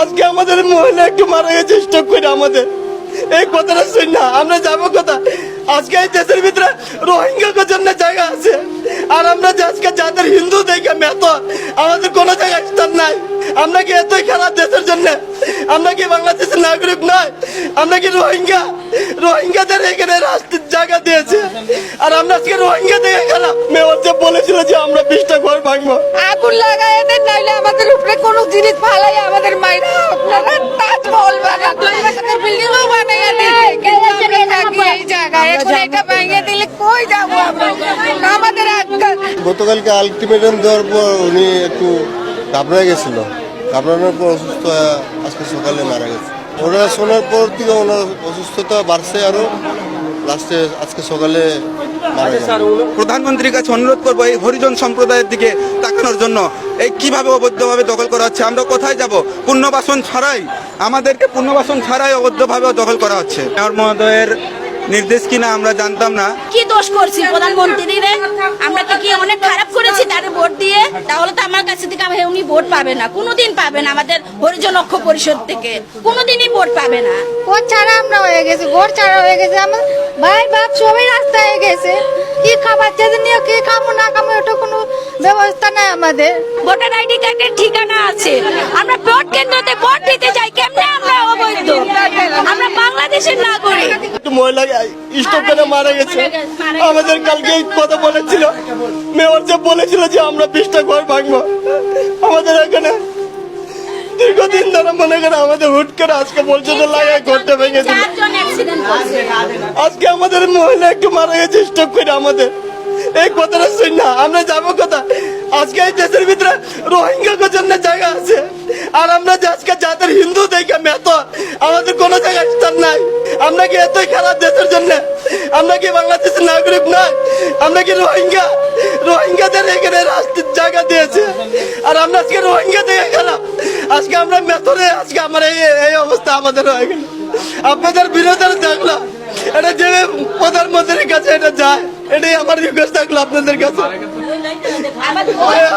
আজকে আমাদের মহিলা একটু মারা গেছে স্টক করে আমাদের। এই কথাটা শুন না, আমরা যাব কথা আজকে এই দেশের ভিতরে রোহিঙ্গা জন্য জায়গা আছে। আর আমরা যে আজকে যাদের হিন্দু দেখে মেত আমাদের কোনো জায়গায় স্থান নাই। আমরা কি এতই খারাপ দেশের জন্য? আমরা কি বাংলাদেশের নাগরিক নয়? আমরা কি রোহিঙ্গা? রোহিঙ্গাদের এখানে রাস্তার জায়গা দিয়েছে। আর আমরা আজকে রোহিঙ্গা দেখে গেলাম মেয়র যে বলেছিল যে আমরা এখন এটা ভেঙে দিলে কই যাব আমরা? আমাদের গতকালকে আলটিমেটাম দেওয়ার পর উনি একটু ঘাবড়ে গেছিল। ঘাবড়ানোর পর অসুস্থ আজকে সকালে মারা গেছে। ওরা শোনার পর থেকে ওনার অসুস্থতা বাড়ছে আরও। লাস্টে আজকে সকালে মারা প্রধানমন্ত্রীর কাছে অনুরোধ করব এই হরিজন সম্প্রদায়ের দিকে তাকানোর জন্য। এই কীভাবে অবৈধভাবে দখল করা হচ্ছে? আমরা কোথায় যাব? পুনর্বাসন ছাড়াই? আমাদেরকে পুনর্বাসন ছাড়াই অবৈধভাবে দখল করা হচ্ছে। মেয়র মহোদয়ের নির্দেশ কিনা আমরা জানতাম না। কি দোষ করছি প্রধানমন্ত্রী রে আমরা কি কি অনেক খারাপ করেছি তার ভোট দিয়ে? তাহলে তো আমার কাছে থেকে উনি ভোট পাবে না। কোনোদিন পাবে না আমাদের হরিজন অক্ষ পরিষদ থেকে। কোনোদিনই ভোট পাবে না। ঘর ছাড়া আমরা হয়ে গেছি ভোট ছাড়া হয়ে গেছে। আমার ভাই বাপ সবাই রাস্তায় হয়ে গেছে। কি খাবার যেদিন নিয়ে কি খাব না খাব এটা কোনো ব্যবস্থা নাই আমাদের। ভোটার আইডি কার্ডের ঠিকানা আছে। আমরা ভোট কেন্দ্রতে ভোট দিতে যাই কেমনে আমরা অবৈধ? আমরা বাংলাদেশের নাগরিক। মহিলা স্টক করে মারা গেছে। আমাদের কালকে কথা বলেছিল মেয়র যে বলেছিল যে আমরা বিশটা ঘর ভাঙবো। আমাদের এখানে দীর্ঘদিন ধরে মনে করে আমাদের হুট করে আজকে বলছে যে ঘরটা ভেঙে দিল। আজকে আমাদের মহিলা একটু মারা গেছে স্টক করে আমাদের। এই কথাটা শুন না আমরা যাব কথা আজকে এই দেশের ভিতরে রোহিঙ্গা জন্য জায়গা আছে। আর আমরা আজকে যাদের হিন্দু দেখে মেত আমাদের কোনো জায়গায় আমরা কি এতই খারাপ দেশের জন্য? আমরা কি বাংলাদেশের নাগরিক নয় আমরা কি রোহিঙ্গা? রোহিঙ্গাদের এখানে রাস্তার জায়গা দিয়েছে। আর আমরা আজকে রোহিঙ্গা দেখে গেলাম আজকে আমরা মেথরে আজকে আমার এই এই অবস্থা আমাদের হয়ে গেল। আপনাদের বিরোধের দেখলাম। এটা যে প্রধানমন্ত্রীর কাছে এটা যায়। এটাই আমার রিকোয়েস্ট থাকল আপনাদের কাছে।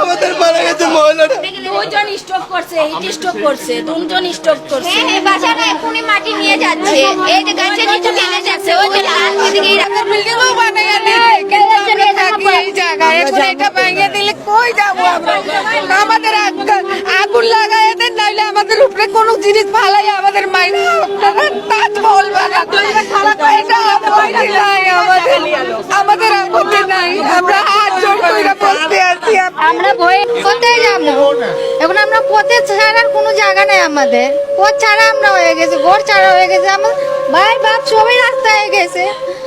আমাদের মারা গেছে মহিলাটা। স্টক করছে হিট স্টক করছে দুজন স্টক করছে। এই বাসাটা এখনই মাটি নিয়ে যাচ্ছে। এই যে গাছের নিচে যাচ্ছে ওই যে এই রাস্তা বিল্ডিংও বানাইয়া দিন কিন্তু আমরা থাকি এই জায়গায় এখন এটা ভেঙে দিলে কই যাব আমরা? আমাদের আগুন লাগাই দেন নাইলে আমাদের উপরে কোনো জিনিস ফালাই আমাদের মাইরা আপনারা তাজমহল এটা আমাদের। আমাদের আপত্তি নাই আমরা হাত জোর করে বসতে আছি ভয়ে কোথায় এখন আমরা পথে ছাড়ার কোনো জায়গা নেই আমাদের। পথ ছাড়া আমরা হয়ে গেছে, ঘর ছাড়া হয়ে গেছে, আমার ভাই বাপ সবাই রাস্তায় হয়ে গেছে।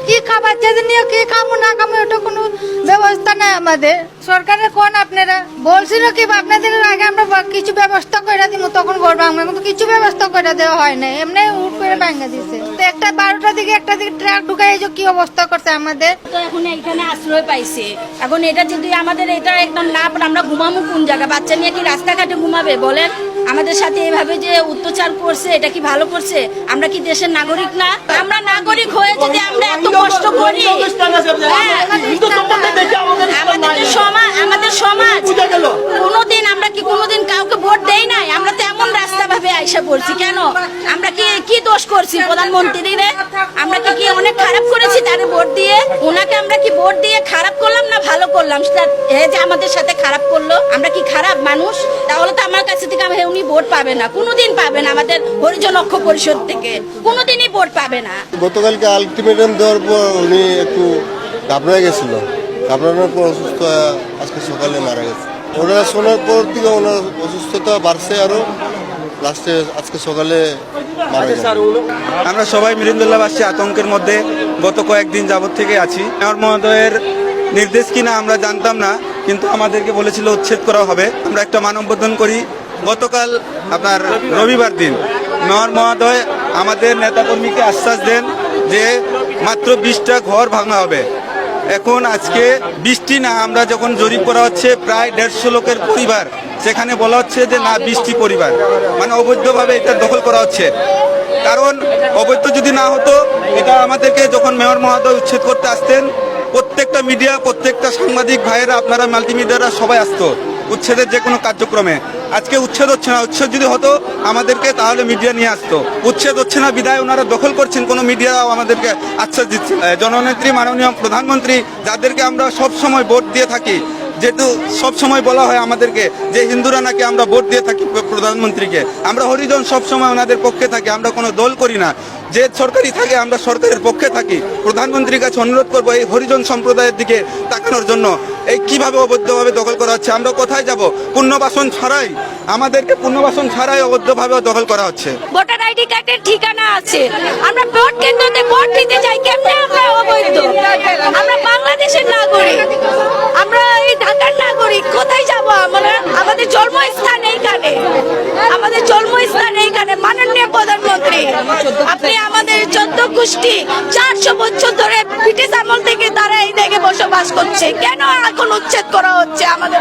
কি খাবার যেদিন নিয়ে কি খাব না খাব ওটা কোনো ব্যবস্থা নাই আমাদের। সরকারের কোন আপনারা? বলছিল কি, আপনাদের আগে আমরা কিছু ব্যবস্থা করে দিব তখন ভাঙবে কিন্তু কিছু ব্যবস্থা করে দেওয়া হয় না এমনি উঠ করে ভাঙা দিছে। তো একটা বারোটা দিকে একটা দিকে ট্রাক ঢুকাই যে কি অবস্থা করছে আমাদের? তো এখন এখানে আশ্রয় পাইছে। এখন এটা যদি আমাদের এটা একদম না আমরা ঘুমাবো কোন জায়গায়? বাচ্চা নিয়ে কি রাস্তাঘাটে ঘুমাবে, বলেন? আমাদের সাথে এইভাবে যে অত্যাচার করছে এটা কি ভালো করছে? আমরা কি দেশের নাগরিক না? আমরা নাগরিক হয়ে যদি আমরা এত কষ্ট করি হ্যাঁ, আমাদের সমাজ আমাদের সমাজ। কোনোদিন আমরা কি কোনোদিন কাউকে ভোট দেই নাই? আমরা তো এমন রাস্তা ভাবে আইসা পড়ছি কেন? আমরা কি কি দোষ করছি প্রধানমন্ত্রী রে আমরা কি কি অনেক খারাপ করেছি তার ভোট দিয়ে? ওনাকে আমরা কি ভোট দিয়ে খারাপ করলাম না করলাম সেটা এ যে আমাদের সাথে খারাপ করল আমরা কি খারাপ মানুষ? তাহলে তো আমার কাছে থেকে আমি উনি ভোট পাবে না। কোনোদিন পাবে না আমাদের হরিজন অক্ষ পরিষদ থেকে। কোনোদিনই ভোট পাবে না। গতকালকে আলটিমেটাম দেওয়ার পর উনি একটু ঘাবড়ে গেছিল। ঘাবড়ানোর পর অসুস্থ আজকে সকালে মারা গেছে। ওরা শোনার পর থেকে ওনার অসুস্থতা বাড়ছে আরও। লাস্টে আজকে সকালে মারা গেছে। আমরা সবাই মিরিন্দুল্লাহবাসী আতঙ্কের মধ্যে গত কয়েকদিন যাবত থেকে আছি। মেয়র মহোদয়ের নির্দেশ কিনা আমরা জানতাম না, কিন্তু আমাদেরকে বলেছিল উচ্ছেদ করা হবে। আমরা একটা মানববন্ধন করি। গতকাল আপনার রবিবার দিন মেয়র মহোদয় আমাদের নেতাকর্মীকে আশ্বাস দেন যে মাত্র বিশটা ঘর ভাঙা হবে। এখন আজকে বৃষ্টি না, আমরা যখন জরিপ করা হচ্ছে, প্রায় দেড়শো লোকের পরিবার, সেখানে বলা হচ্ছে যে না, বৃষ্টি পরিবার। মানে অবৈধভাবে এটা দখল করা হচ্ছে। কারণ অবৈধ যদি না হতো, এটা আমাদেরকে যখন মেয়র মহোদয় উচ্ছেদ করতে আসতেন প্রত্যেকটা মিডিয়া, প্রত্যেকটা সাংবাদিক ভাইয়েরা, আপনারা মাল্টিমিডিয়ারা সবাই আসতো উচ্ছেদের যে কোনো কার্যক্রমে। আজকে উচ্ছেদ হচ্ছে না, উচ্ছেদ যদি হতো, আমাদেরকে তাহলে মিডিয়া নিয়ে আসতো। উচ্ছেদ হচ্ছে না, বিদায় ওনারা দখল করছেন, কোনো মিডিয়াও আমাদেরকে আশ্বাস দিচ্ছে জননেত্রী, মাননীয় প্রধানমন্ত্রী, যাদেরকে আমরা সব সময় ভোট দিয়ে থাকি, যেহেতু সব সময় বলা হয় আমাদেরকে যে হিন্দুরা নাকি আমরা ভোট দিয়ে থাকি প্রধানমন্ত্রীকে। আমরা হরিজন সবসময় ওনাদের পক্ষে থাকি, আমরা কোনো দল করি না। যে সরকারি থাকে, আমরা সরকারের পক্ষে থাকি। প্রধানমন্ত্রীর কাছে অনুরোধ করব এই হরিজন সম্প্রদায়ের দিকে তাকানোর জন্য। এই কীভাবে অবৈধভাবে দখল করা হচ্ছে? আমরা কোথায় যাব? পুণ্যবাসন ছাড়াই? আমাদেরকে পুণ্যবাসন ছাড়াই অবৈধভাবে দখল করা হচ্ছে। ভোটার আইডি কার্ডের ঠিকানা আছে। আমরা ভোট কেন্দ্রতে ভোট দিতে যাই কেমনে আমরা অবৈধ? আমরা বাংলাদেশের নাগরিক। আমরা এই ঢাকার নাগরিক, কোথায় যাব আমরা? আমাদের জন্মস্থান এইখানে। আমাদের জন্মস্থান এইখানে। মাননীয় আপনি আমাদের চোদ্দ গোষ্ঠী, চারশো বছর ধরে ব্রিটিশ আমল থেকে তারা এই দেখে বসবাস করছে। কেন এখন উচ্ছেদ করা হচ্ছে আমাদের?